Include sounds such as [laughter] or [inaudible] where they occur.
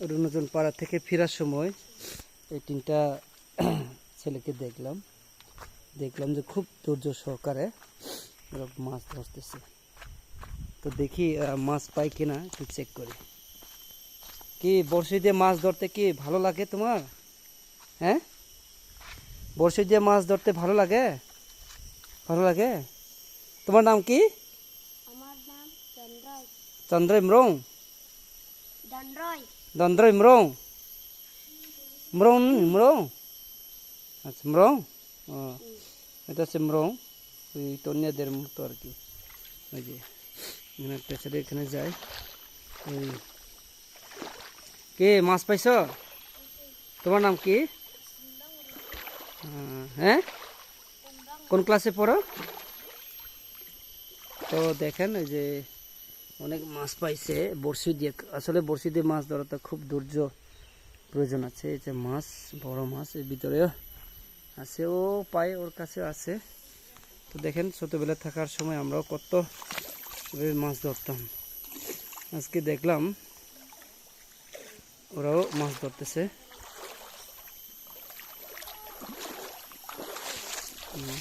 রুনজন পাড়া থেকে ফেরার সময় এই তিনটা [clears throat] ছেলেকে দেখলাম। দেখলাম যে খুব ধৈর্য সহকারে ওরা মাছ ধরতেছে। তো দেখি মাছ পাই কিনা একটু চেক করি। কি বড়শি দিয়ে মাছ ধরতে কি ভালো লাগে তোমার? হ্যাঁ? বড়শি দিয়ে মাছ ধরতে ভালো লাগে? ভালো লাগে? তোমার নাম কি? আমার নাম চন্দ্রয় চন্দ্র ইমরং দন্দ্র ইমরং ইমরং ইমরং আচ্ছা ইমরং ও এটা হচ্ছে ইমরং ওই তন্যাদের মতো আর কি ওই যে এখানে একটা এখানে যায় ওই কে মাছ পাইছ তোমার নাম কি হ্যাঁ কোন ক্লাসে পড়ো তো দেখেন ওই যে অনেক মাছ পাইছে। বড়শি দিয়ে, আসলে বড়শি দিয়ে মাছ ধরাটা খুব ধৈর্য প্রয়োজন আছে। এই যে মাছ, বড় মাছ এর ভিতরেও আছে, ও পায় ওর কাছে আছে। তো দেখেন, ছোটোবেলা থাকার সময় আমরাও কত মাছ ধরতাম। আজকে দেখলাম ওরাও মাছ ধরতেছে। হুম।